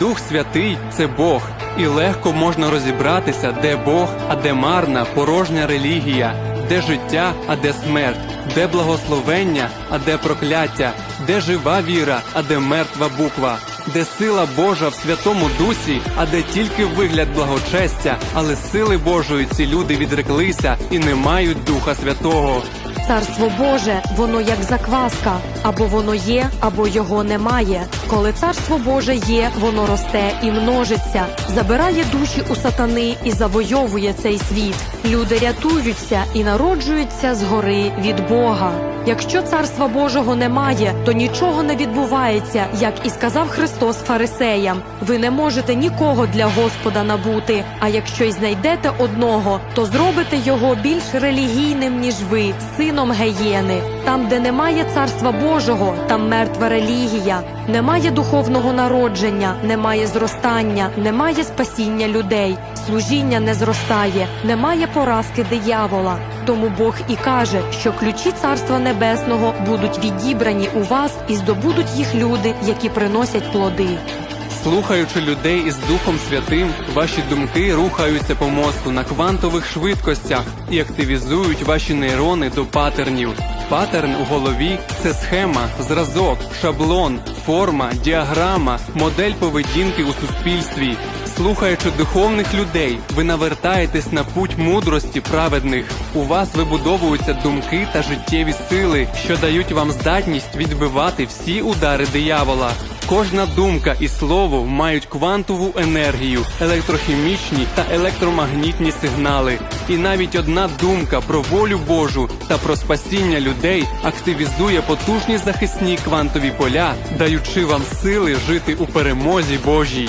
Дух Святий це Бог, і легко можна розібратися, де Бог, а де марна, порожня релігія, де життя, а де смерть, де благословення, а де прокляття, де жива віра, а де мертва буква, де сила Божа в Святому Дусі, а де тільки вигляд благочестя, але сили Божої ці люди відреклися і не мають Духа Святого. Царство Боже, воно як закваска, або воно є, або його немає. Коли царство Боже є, воно росте і множиться, забирає душі у сатани і завойовує цей світ. Люди рятуються і народжуються згори від Бога. Якщо царства Божого немає, то нічого не відбувається, як і сказав Христос фарисеям. Ви не можете нікого для Господа набути. А якщо й знайдете одного, то зробите його більш релігійним, ніж ви, сином геєни. Там, де немає царства Божого, там мертва релігія, немає духовного народження, немає зростання, немає спасіння людей, служіння не зростає, немає поразки диявола. Тому Бог і каже, що ключі царства небесного будуть відібрані у вас і здобудуть їх люди, які приносять плоди. Слухаючи людей із Духом Святим, ваші думки рухаються по мозку на квантових швидкостях і активізують ваші нейрони до патернів. Патерн у голові це схема, зразок, шаблон, форма, діаграма, модель поведінки у суспільстві. Слухаючи духовних людей, ви навертаєтесь на путь мудрості праведних. У вас вибудовуються думки та життєві сили, що дають вам здатність відбивати всі удари диявола. Кожна думка і слово мають квантову енергію, електрохімічні та електромагнітні сигнали. І навіть одна думка про волю Божу та про спасіння людей активізує потужні захисні квантові поля, даючи вам сили жити у перемозі Божій.